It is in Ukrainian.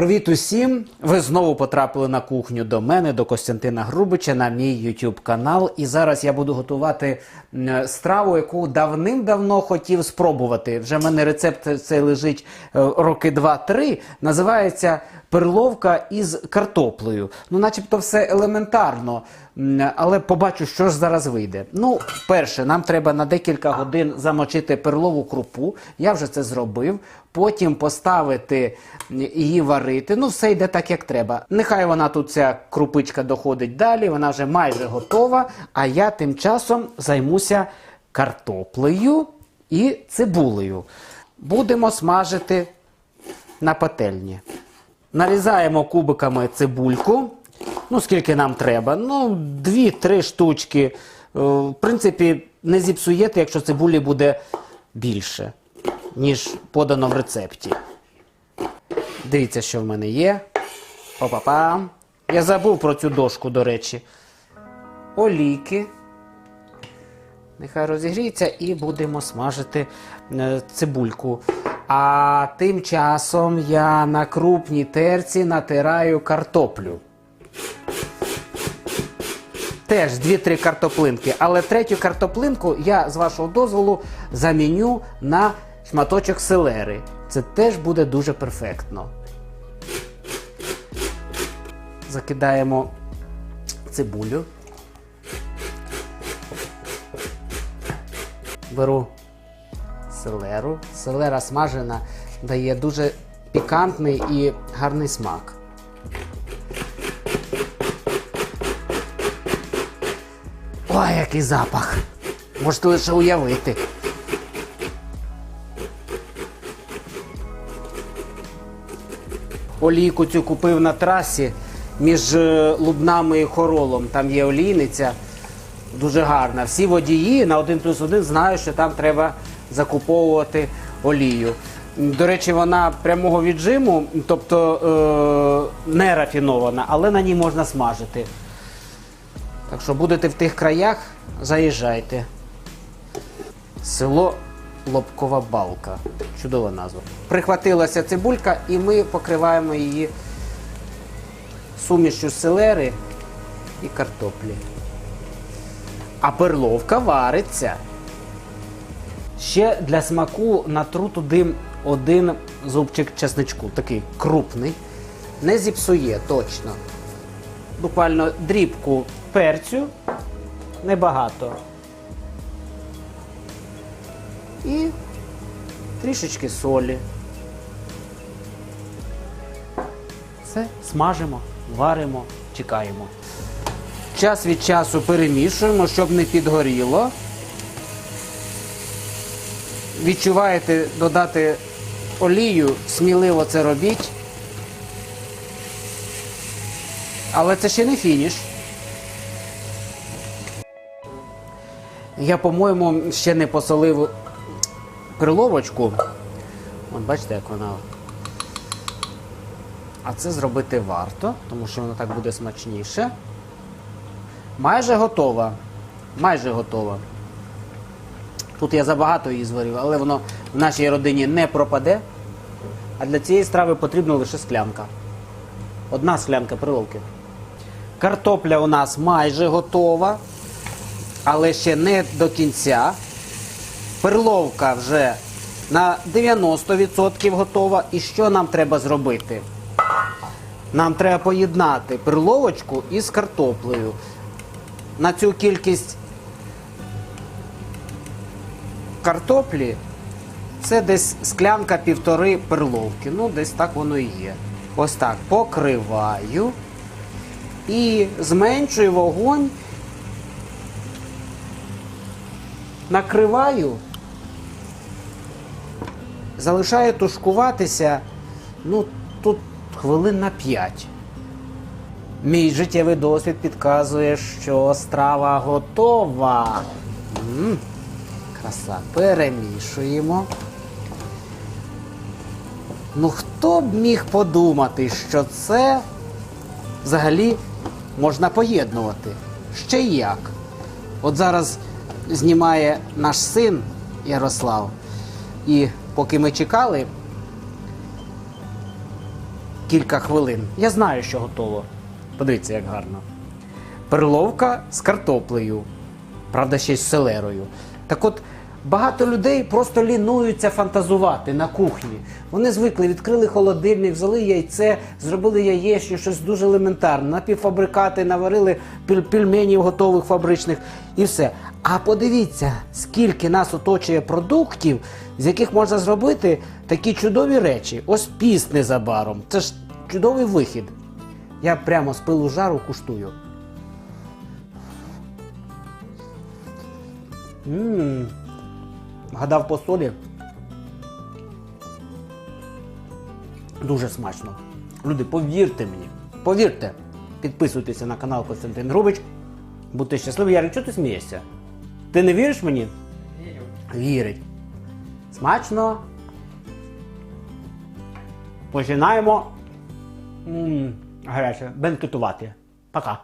Привіт усім! Ви знову потрапили на кухню до мене, до Костянтина Грубича, на мій YouTube канал. І зараз я буду готувати страву, яку давним-давно хотів спробувати. Вже в мене рецепт цей лежить е, роки 2-3. Називається перловка із картоплею. Ну, начебто, все елементарно. Але побачу, що ж зараз вийде. Ну, перше, нам треба на декілька годин замочити перлову крупу. Я вже це зробив. Потім поставити її варити. Ну, все йде так, як треба. Нехай вона тут ця крупичка доходить далі, вона вже майже готова. А я тим часом займуся картоплею і цибулею. Будемо смажити на пательні. Нарізаємо кубиками цибульку. Ну, скільки нам треба? Ну, дві-три штучки. Е, В принципі, не зіпсуєте, якщо цибулі буде більше, ніж подано в рецепті. Дивіться, що в мене є. Па-па-пам. Я забув про цю дошку, до речі. Олійки. Нехай розігріється і будемо смажити е, цибульку. А тим часом я на крупній терці натираю картоплю. Теж 2-3 картоплинки. Але третю картоплинку я, з вашого дозволу, заміню на шматочок селери. Це теж буде дуже перфектно. Закидаємо цибулю. Беру селеру. Селера смажена дає дуже пікантний і гарний смак. Ой, який запах! Можете лише уявити. Олійку цю купив на трасі між е, Лубнами і Хоролом. Там є олійниця. Дуже гарна. Всі водії на 1 плюс 1 знають, що там треба закуповувати олію. До речі, вона прямого віджиму, тобто е- не рафінована, але на ній можна смажити. Так що будете в тих краях, заїжджайте. Село Лобкова Балка. Чудова назва. Прихватилася цибулька, і ми покриваємо її сумішю селери і картоплі. А перловка вариться. Ще для смаку натру туди один зубчик чесничку, такий крупний. Не зіпсує точно. Буквально дрібку перцю, небагато. І трішечки солі. Все, смажимо, варимо, чекаємо. Час від часу перемішуємо, щоб не підгоріло. Відчуваєте додати олію, сміливо це робіть. Але це ще не фініш. Я, по-моєму, ще не посолив перловочку. От бачите, як вона. А це зробити варто, тому що воно так буде смачніше. Майже готова. Майже готова. Тут я забагато її зварив, але воно в нашій родині не пропаде. А для цієї страви потрібна лише склянка. Одна склянка перловки. Картопля у нас майже готова, але ще не до кінця. Перловка вже на 90% готова. І що нам треба зробити? Нам треба поєднати перловочку із картоплею. На цю кількість картоплі це десь склянка півтори перловки. Ну, десь так воно і є. Ось так покриваю і зменшую вогонь, накриваю, залишаю тушкуватися, ну, тут хвилин на 5. Мій життєвий досвід підказує, що страва готова. М, краса. Перемішуємо. Ну, хто б міг подумати, що це взагалі можна поєднувати? Ще як. От зараз знімає наш син Ярослав. І поки ми чекали, кілька хвилин. Я знаю, що готово. Подивіться, як гарно. Перловка з картоплею. Правда, ще й з селерою. Так от, багато людей просто лінуються фантазувати на кухні. Вони звикли, відкрили холодильник, взяли яйце, зробили яєчню, щось дуже елементарне, напівфабрикати, наварили піль- пельменів готових фабричних і все. А подивіться, скільки нас оточує продуктів, з яких можна зробити такі чудові речі. Ось піст незабаром. Це ж чудовий вихід. Я прямо з пилу жару куштую. Ммм. Гадав по солі. Дуже смачно. Люди, повірте мені. Повірте. Підписуйтеся на канал Костянтин Грубич. Будьте щасливі. Ярик, чого ти смієшся? Ти не віриш мені? Вірю. Вірить. Смачно. Починаємо. М, гаряче. Бенкетувати. Пока.